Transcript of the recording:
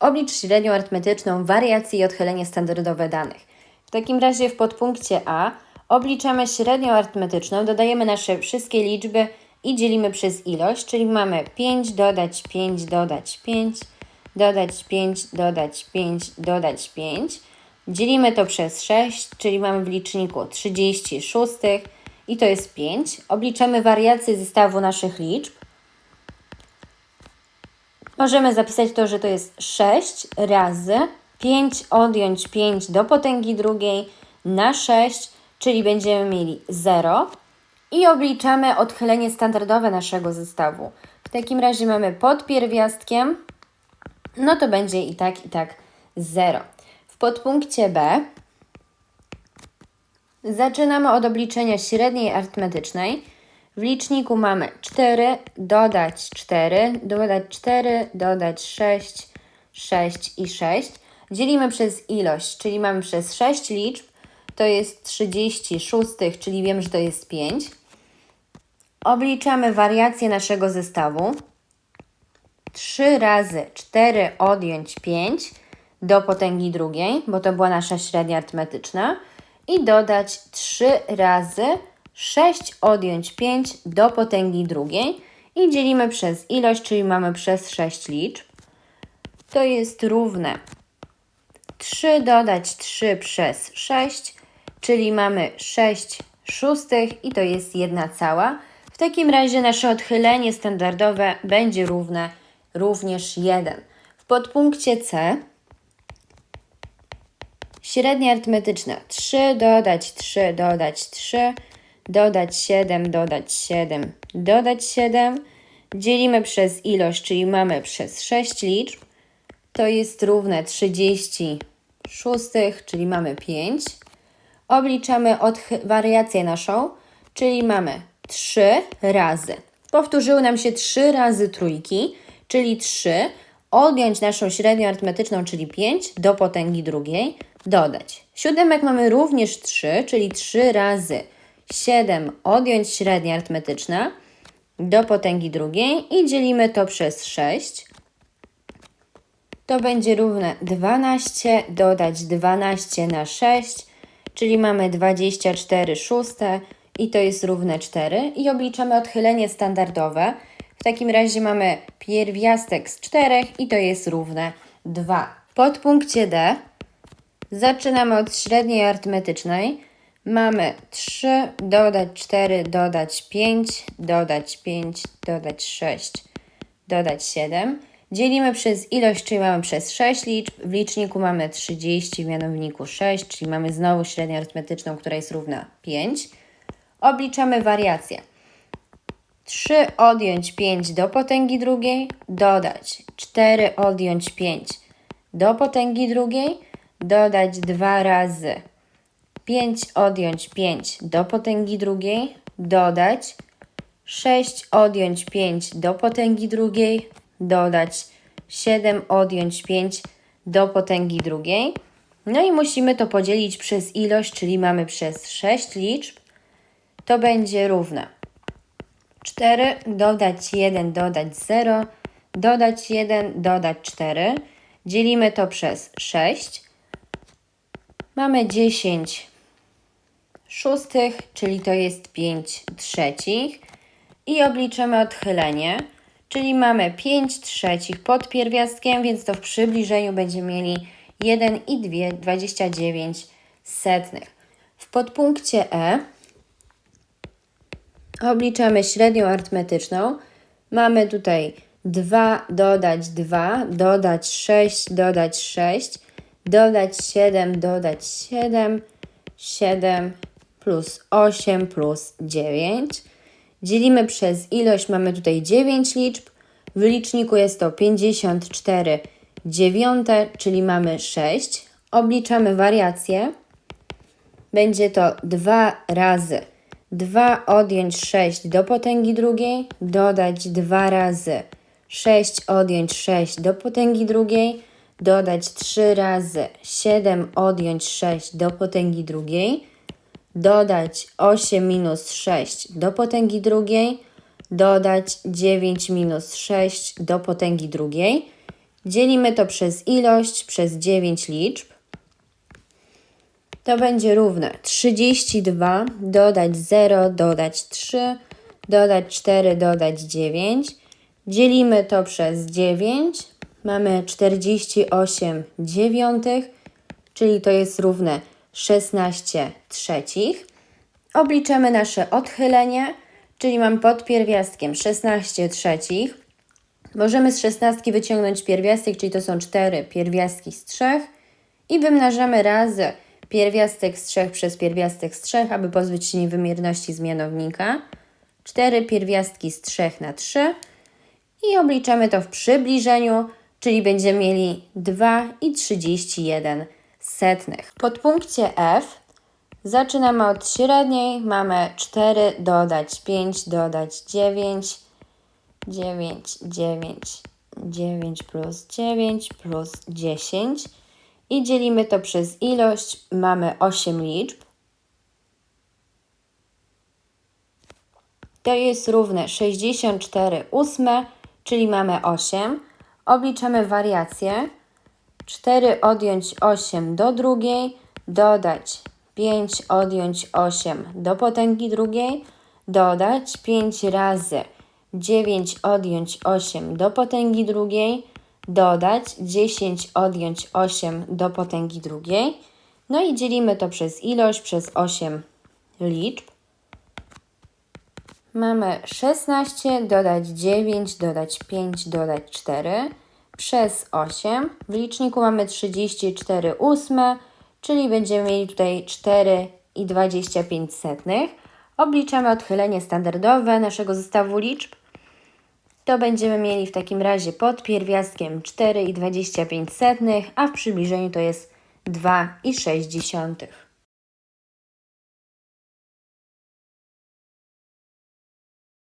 Oblicz średnią arytmetyczną, wariację i odchylenie standardowe danych. W takim razie w podpunkcie A obliczamy średnią arytmetyczną, dodajemy nasze wszystkie liczby i dzielimy przez ilość, czyli mamy 5 dodać 5 dodać 5, dodać 5 dodać 5 dodać 5. Dzielimy to przez 6, czyli mamy w liczniku 36 i to jest 5. Obliczamy wariację zestawu naszych liczb. Możemy zapisać to, że to jest 6 razy 5 odjąć 5 do potęgi drugiej na 6, czyli będziemy mieli 0 i obliczamy odchylenie standardowe naszego zestawu. W takim razie mamy pod pierwiastkiem, no to będzie i tak, i tak 0. W podpunkcie B zaczynamy od obliczenia średniej arytmetycznej. W liczniku mamy 4, dodać 4, dodać 4, dodać 6, 6 i 6. Dzielimy przez ilość, czyli mamy przez 6 liczb, to jest 36, czyli wiem, że to jest 5. Obliczamy wariację naszego zestawu. 3 razy 4 odjąć 5 do potęgi drugiej, bo to była nasza średnia arytmetyczna. I dodać 3 razy 6 odjąć 5 do potęgi drugiej. I dzielimy przez ilość, czyli mamy przez 6 liczb. To jest równe 3 dodać 3 przez 6, czyli mamy 6 szóstych i to jest 1 cała. W takim razie nasze odchylenie standardowe będzie równe również 1. W podpunkcie C średnia arytmetyczna 3 dodać 3 dodać 3 dodać 7 dodać 7 dodać 7 dzielimy przez ilość, czyli mamy przez 6 liczb to jest równe 30 szóstych, czyli mamy 5. Obliczamy wariację naszą, czyli mamy 3 razy. Powtórzyły nam się 3 razy trójki, czyli 3. Odjąć naszą średnią arytmetyczną, czyli 5, do potęgi drugiej, dodać. Siódemek mamy również 3, czyli 3 razy 7 odjąć średnia arytmetyczna do potęgi drugiej i dzielimy to przez 6 to będzie równe 12 dodać 12 na 6, czyli mamy 24 szóste i to jest równe 4 i obliczamy odchylenie standardowe. W takim razie mamy pierwiastek z 4 i to jest równe 2. W podpunkcie D zaczynamy od średniej arytmetycznej. Mamy 3 dodać 4 dodać 5 dodać 5 dodać 6 dodać 7 Dzielimy przez ilość, czyli mamy przez 6 liczb. W liczniku mamy 30, w mianowniku 6, czyli mamy znowu średnią arytmetyczną, która jest równa 5. Obliczamy wariację. 3 odjąć 5 do potęgi drugiej, dodać 4 odjąć 5 do potęgi drugiej, dodać 2 razy 5 odjąć 5 do potęgi drugiej, dodać 6 odjąć 5 do potęgi drugiej, dodać 7, odjąć 5 do potęgi drugiej. No i musimy to podzielić przez ilość, czyli mamy przez 6 liczb. To będzie równe 4, dodać 1, dodać 0, dodać 1, dodać 4. Dzielimy to przez 6. Mamy 10 szóstych, czyli to jest 5 trzecich. I obliczymy odchylenie czyli mamy 5 trzecich pod pierwiastkiem, więc to w przybliżeniu będziemy mieli 1 i 2, 29 setnych. W podpunkcie E obliczamy średnią arytmetyczną. Mamy tutaj 2 dodać 2, dodać 6, dodać 6, dodać 7, dodać 7, 7 plus 8 plus 9. Dzielimy przez ilość, mamy tutaj 9 liczb. W liczniku jest to 54 dziewiąte, czyli mamy 6. Obliczamy wariację. Będzie to 2 razy 2 odjąć 6 do potęgi drugiej, dodać 2 razy 6 odjąć 6 do potęgi drugiej, dodać 3 razy 7 odjąć 6 do potęgi drugiej, dodać 8 minus 6 do potęgi drugiej, dodać 9 minus 6 do potęgi drugiej. Dzielimy to przez ilość, przez 9 liczb. To będzie równe 32, dodać 0, dodać 3, dodać 4, dodać 9. Dzielimy to przez 9. Mamy 48 dziewiątych, czyli to jest równe 16 trzecich. Obliczamy nasze odchylenie, czyli mam pod pierwiastkiem 16 trzecich. Możemy z szesnastki wyciągnąć pierwiastek, czyli to są 4 pierwiastki z 3 i wymnażamy razy pierwiastek z 3 przez pierwiastek z 3, aby pozbyć się niewymierności z mianownika. 4 pierwiastki z 3 na 3 i obliczamy to w przybliżeniu, czyli będziemy mieli 2 i 31 setnych. W podpunkcie F zaczynamy od średniej, mamy 4 dodać 5 dodać 9, 9, 9, 9 plus 9 plus 10 i dzielimy to przez ilość, mamy 8 liczb. To jest równe 64 ósme, czyli mamy 8. Obliczamy wariację. 4 odjąć 8 do drugiej, dodać 5 odjąć 8 do potęgi drugiej, dodać 5 razy 9 odjąć 8 do potęgi drugiej, dodać 10 odjąć 8 do potęgi drugiej. No i dzielimy to przez ilość, przez 8 liczb. Mamy 16, dodać 9, dodać 5, dodać 4 przez 8. W liczniku mamy 34 ósme, czyli będziemy mieli tutaj 4 i 25 setnych. Obliczamy odchylenie standardowe naszego zestawu liczb. To będziemy mieli w takim razie pod pierwiastkiem 4 i 25 setnych, a w przybliżeniu to jest 2 i 6 dziesiątych.